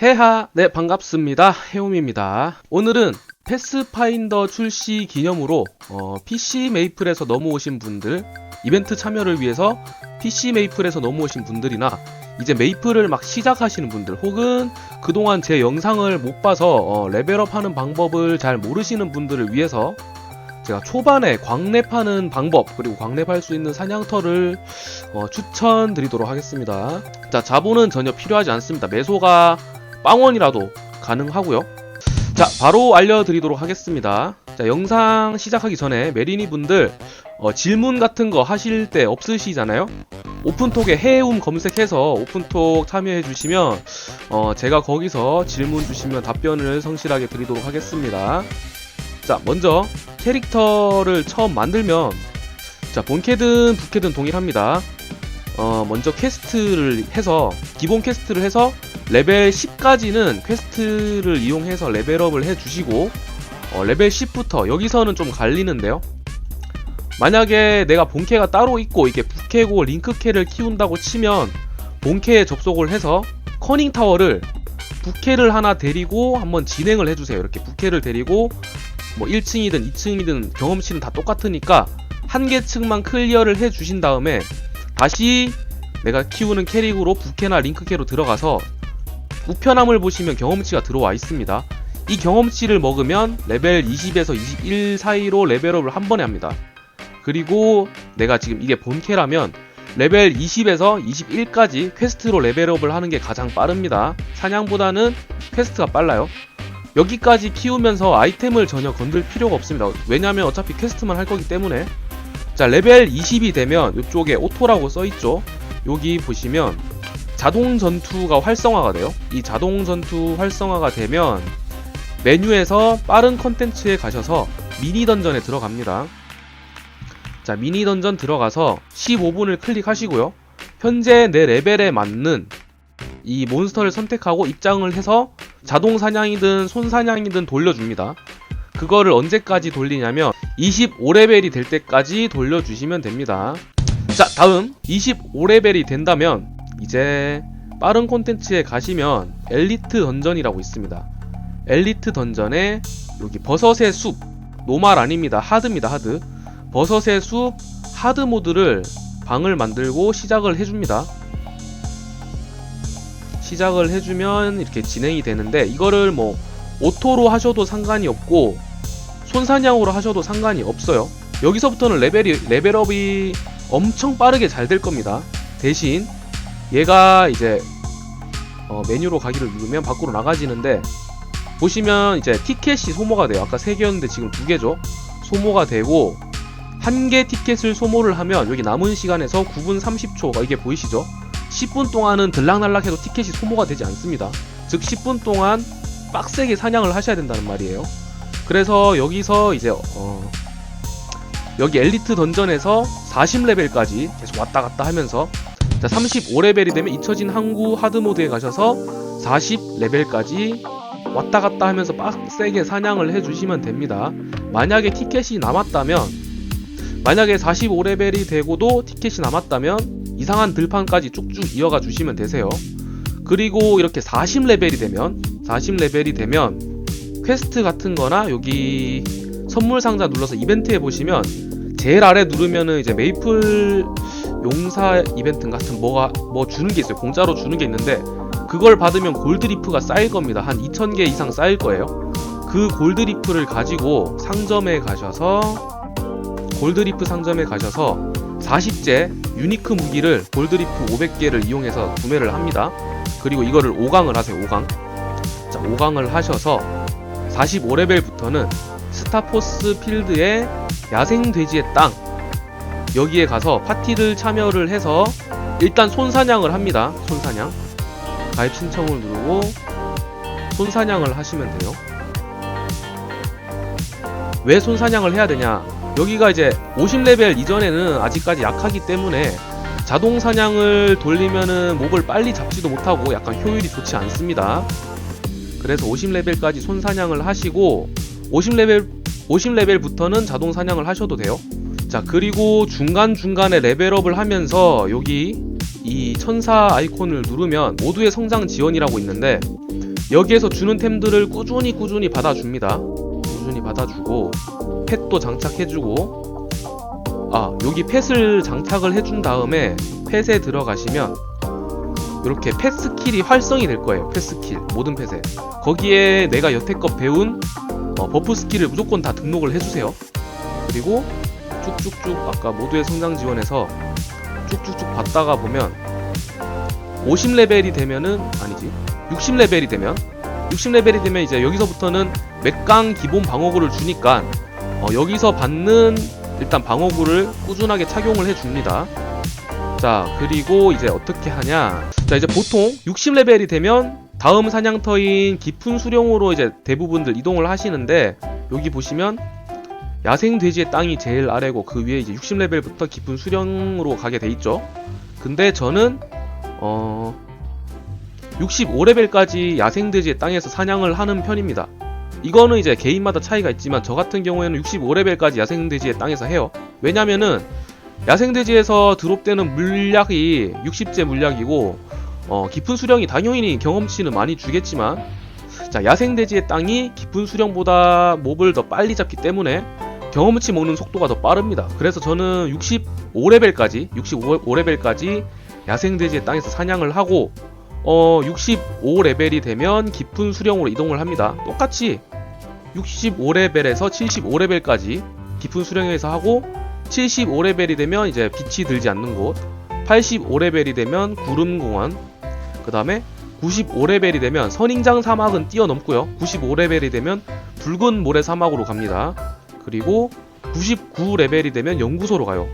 해하 네 반갑습니다. 해옴입니다. 오늘은 패스파인더 출시 기념으로 어, PC 메이플에서 넘어오신 분들 이벤트 참여를 위해서 PC 메이플에서 넘어오신 분들이나 이제 메이플을 막 시작하시는 분들 혹은 그동안 제 영상을 못 봐서 어, 레벨업 하는 방법을 잘 모르시는 분들을 위해서 제가 초반에 광랩하는 방법 그리고 광랩할 수 있는 사냥터를 어, 추천드리도록 하겠습니다. 자 자본은 전혀 필요하지 않습니다. 매소가 빵원이라도 가능하고요. 자, 바로 알려드리도록 하겠습니다. 자, 영상 시작하기 전에 메리니 분들 어, 질문 같은 거 하실 때 없으시잖아요. 오픈톡에 해움 검색해서 오픈톡 참여해 주시면 어, 제가 거기서 질문 주시면 답변을 성실하게 드리도록 하겠습니다. 자, 먼저 캐릭터를 처음 만들면 자, 본캐든 부캐든 동일합니다. 어, 먼저 퀘스트를 해서 기본 퀘스트를 해서 레벨 10까지는 퀘스트를 이용해서 레벨업을 해주시고 어, 레벨 10부터 여기서는 좀 갈리는데요. 만약에 내가 본캐가 따로 있고 이게 부캐고 링크캐를 키운다고 치면 본캐에 접속을 해서 커닝 타워를 부캐를 하나 데리고 한번 진행을 해주세요. 이렇게 부캐를 데리고 뭐 1층이든 2층이든 경험치는 다 똑같으니까 한 개 층만 클리어를 해주신 다음에 다시 내가 키우는 캐릭으로 부캐나 링크캐로 들어가서 우편함을 보시면 경험치가 들어와 있습니다. 이 경험치를 먹으면 레벨 20에서 21 사이로 레벨업을 한 번에 합니다. 그리고 내가 지금 이게 본캐라면 레벨 20에서 21까지 퀘스트로 레벨업을 하는 게 가장 빠릅니다. 사냥보다는 퀘스트가 빨라요. 여기까지 키우면서 아이템을 전혀 건들 필요가 없습니다. 왜냐면 어차피 퀘스트만 할 거기 때문에. 자, 레벨 20이 되면 이쪽에 오토라고 써있죠. 여기 보시면 자동 전투가 활성화가 돼요. 이 자동 전투 활성화가 되면 메뉴에서 빠른 컨텐츠에 가셔서 미니 던전에 들어갑니다. 자, 미니 던전 들어가서 15분을 클릭하시고요. 현재 내 레벨에 맞는 이 몬스터를 선택하고 입장을 해서 자동 사냥이든 손 사냥이든 돌려줍니다. 그거를 언제까지 돌리냐면 25레벨이 될 때까지 돌려주시면 됩니다. 자, 다음 25레벨이 된다면 이제 빠른 콘텐츠에 가시면 엘리트 던전이라고 있습니다. 엘리트 던전에 여기 버섯의 숲 노말 아닙니다. 하드입니다. 하드. 버섯의 숲 하드 모드를 방을 만들고 시작을 해줍니다. 시작을 해주면 이렇게 진행이 되는데 이거를 뭐 오토로 하셔도 상관이 없고 손사냥으로 하셔도 상관이 없어요. 여기서부터는 레벨이 레벨업이 엄청 빠르게 잘 될 겁니다. 대신 얘가 이제 어, 메뉴로 가기를 누르면 밖으로 나가지는데 보시면 이제 티켓이 소모가 돼요. 아까 3개였는데 지금 2개죠. 소모가 되고 한 개 티켓을 소모를 하면 여기 남은 시간에서 9분 30초 이게 보이시죠? 10분 동안은 들락날락해도 티켓이 소모가 되지 않습니다. 즉 10분 동안 빡세게 사냥을 하셔야 된다는 말이에요. 그래서 여기서 이제 어 여기 엘리트 던전에서 40레벨까지 계속 왔다 갔다 하면서 자 35레벨이 되면 잊혀진 항구 하드 모드에 가셔서 40레벨까지 왔다 갔다 하면서 빡세게 사냥을 해주시면 됩니다. 만약에 티켓이 남았다면 만약에 45레벨이 되고도 티켓이 남았다면 이상한 들판까지 쭉쭉 이어가 주시면 되세요. 그리고 이렇게 40레벨이 되면 40레벨이 되면 퀘스트 같은 거나 여기 선물 상자 눌러서 이벤트 해 보시면 제일 아래 누르면은 이제 메이플 용사 이벤트 같은 뭐가 뭐 주는 게 있어요. 공짜로 주는 게 있는데 그걸 받으면 골드리프가 쌓일 겁니다. 한 2000개 이상 쌓일 거예요. 그 골드리프를 가지고 상점에 가셔서 골드리프 상점에 가셔서 40제 유니크 무기를 골드리프 500개를 이용해서 구매를 합니다. 그리고 이거를 5강을 하세요. 5강. 자, 5강을 하셔서 45레벨부터는 스타포스 필드의 야생 돼지의 땅 여기에 가서 파티를 참여를 해서 일단 손사냥을 합니다. 손사냥. 가입 신청을 누르고 손사냥을 하시면 돼요. 왜 손사냥을 해야 되냐? 여기가 이제 50레벨 이전에는 아직까지 약하기 때문에 자동 사냥을 돌리면은 몹을 빨리 잡지도 못하고 약간 효율이 좋지 않습니다. 그래서 50레벨까지 손 사냥을 하시고 50레벨 50레벨부터는 자동 사냥을 하셔도 돼요. 자, 그리고 중간중간에 레벨업을 하면서 여기 이 천사 아이콘을 누르면 모두의 성장 지원이라고 있는데 여기에서 주는 템들을 꾸준히 꾸준히 받아줍니다. 꾸준히 받아주고 펫도 장착해주고 아 여기 펫을 장착을 해준 다음에 펫에 들어가시면 이렇게 펫 스킬이 활성이 될 거예요. 펫 스킬 모든 펫에 거기에 내가 여태껏 배운 어, 버프 스킬을 무조건 다 등록을 해주세요. 그리고 쭉쭉쭉 아까 모두의 성장 지원에서 쭉쭉쭉 받다가 보면 50레벨이 되면은 아니지? 60레벨이 되면? 60레벨이 되면 이제 여기서부터는 맥강 기본 방어구를 주니까 어, 여기서 받는 일단 방어구를 꾸준하게 착용을 해줍니다. 자 그리고 이제 어떻게 하냐? 자 이제 보통 60레벨이 되면 다음 사냥터인 깊은 수령으로 이제 대부분들 이동을 하시는데 여기 보시면 야생 돼지의 땅이 제일 아래고 그 위에 이제 60레벨부터 깊은 수령으로 가게 돼 있죠. 근데 저는 어 65레벨까지 야생 돼지의 땅에서 사냥을 하는 편입니다. 이거는 이제 개인마다 차이가 있지만 저 같은 경우에는 65레벨까지 야생 돼지의 땅에서 해요. 왜냐면은 야생 돼지에서 드롭되는 물약이 60제 물약이고 어 깊은 수령이 당연히 경험치는 많이 주겠지만 자 야생 돼지의 땅이 깊은 수령보다 몹을 더 빨리 잡기 때문에 경험치 먹는 속도가 더 빠릅니다. 그래서 저는 65레벨까지 65레벨까지 야생돼지의 땅에서 사냥을 하고 어 65레벨이 되면 깊은 수령으로 이동을 합니다. 똑같이 65레벨에서 75레벨까지 깊은 수령에서 하고 75레벨이 되면 이제 빛이 들지 않는 곳 85레벨이 되면 구름공원 그 다음에 95레벨이 되면 선인장 사막은 뛰어넘고요 95레벨이 되면 붉은 모래 사막으로 갑니다 그리고 99레벨이 되면 연구소로 가요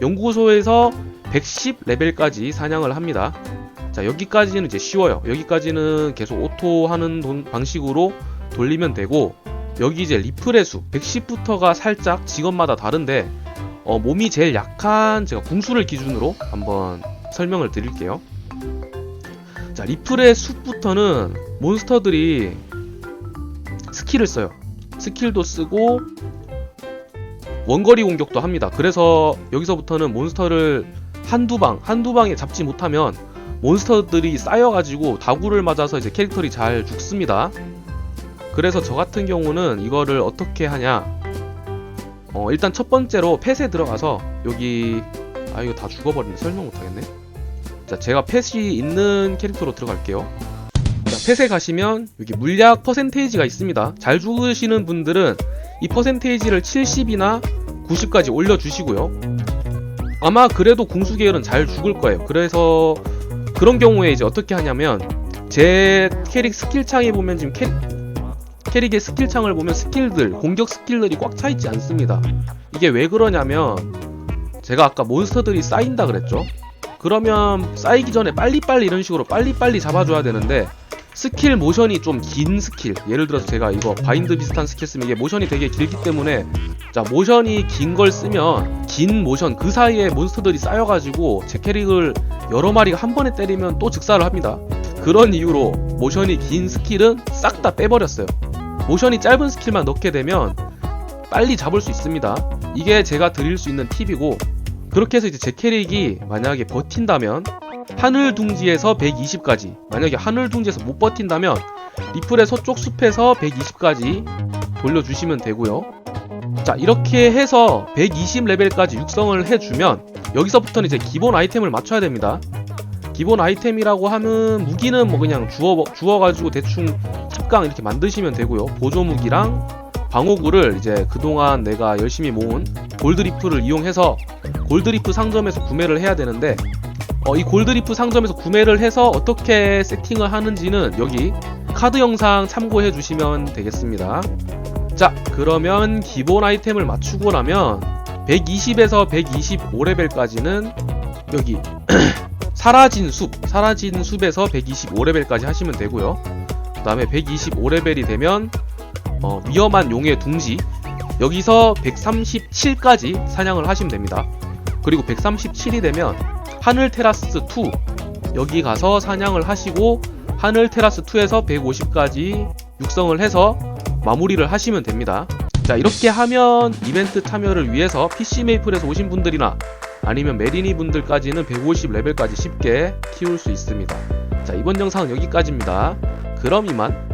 연구소에서 110레벨까지 사냥을 합니다. 자, 여기까지는 이제 쉬워요. 여기까지는 계속 오토 하는 돈- 방식으로 돌리면 되고, 여기 이제 리플의 수, 110부터가 살짝 직업마다 다른데, 어, 몸이 제일 약한 제가 궁수를 기준으로 한번 설명을 드릴게요. 자, 리플의 숲부터는 몬스터들이 스킬을 써요. 스킬도 쓰고, 원거리 공격도 합니다. 그래서 여기서부터는 몬스터를 한두 방, 한두 방에 잡지 못하면 몬스터들이 쌓여가지고 다구를 맞아서 이제 캐릭터들이 잘 죽습니다. 그래서 저 같은 경우는 이거를 어떻게 하냐. 어, 일단 첫 번째로 펫에 들어가서 여기, 아, 이거 다 죽어버리네. 설명 못하겠네. 자, 제가 펫이 있는 캐릭터로 들어갈게요. 자, 펫에 가시면 여기 물약 퍼센테이지가 있습니다. 잘 죽으시는 분들은 이 퍼센테이지를 70이나 90까지 올려주시고요. 아마 그래도 궁수계열은 잘 죽을 거예요. 그래서 그런 경우에 이제 어떻게 하냐면 제 캐릭 스킬 창에 보면 지금 캐, 캐릭의 스킬 창을 보면 스킬들, 공격 스킬들이 꽉 차 있지 않습니다. 이게 왜 그러냐면 제가 아까 몬스터들이 쌓인다 그랬죠. 그러면 쌓이기 전에 빨리빨리 이런 식으로 빨리빨리 잡아줘야 되는데 스킬 모션이 좀 긴 스킬. 예를 들어서 제가 이거 바인드 비슷한 스킬 쓰면 이게 모션이 되게 길기 때문에 자 모션이 긴 걸 쓰면 긴 모션 그 사이에 몬스터들이 쌓여가지고 제 캐릭을 여러 마리가 한 번에 때리면 또 즉사를 합니다. 그런 이유로 모션이 긴 스킬은 싹 다 빼버렸어요. 모션이 짧은 스킬만 넣게 되면 빨리 잡을 수 있습니다. 이게 제가 드릴 수 있는 팁이고 그렇게 해서 이제 제 캐릭이 만약에 버틴다면 하늘 둥지에서 120까지 만약에 하늘 둥지에서 못 버틴다면 리플의 서쪽 숲에서 120까지 돌려주시면 되고요. 자 이렇게 해서 120레벨까지 육성을 해주면 여기서부터는 이제 기본 아이템을 맞춰야 됩니다. 기본 아이템이라고 하면 무기는 뭐 그냥 주워 주워가지고 대충 습강 이렇게 만드시면 되고요. 보조 무기랑 방어구를 이제 그동안 내가 열심히 모은 골드리프를 이용해서 골드리프 상점에서 구매를 해야 되는데 어, 이 골드리프 상점에서 구매를 해서 어떻게 세팅을 하는지는 여기 카드 영상 참고해 주시면 되겠습니다. 자, 그러면 기본 아이템을 맞추고 나면 120에서 125레벨까지는 여기 사라진 숲, 사라진 숲에서 125레벨까지 하시면 되고요. 그 다음에 125레벨이 되면 어, 위험한 용의 둥지 여기서 137까지 사냥을 하시면 됩니다. 그리고 137이 되면 하늘 테라스 2 여기 가서 사냥을 하시고 하늘 테라스 2에서 150까지 육성을 해서 마무리를 하시면 됩니다. 자 이렇게 하면 이벤트 참여를 위해서 PC 메이플에서 오신 분들이나 아니면 메리니 분들까지는 150 레벨까지 쉽게 키울 수 있습니다. 자 이번 영상은 여기까지입니다. 그럼 이만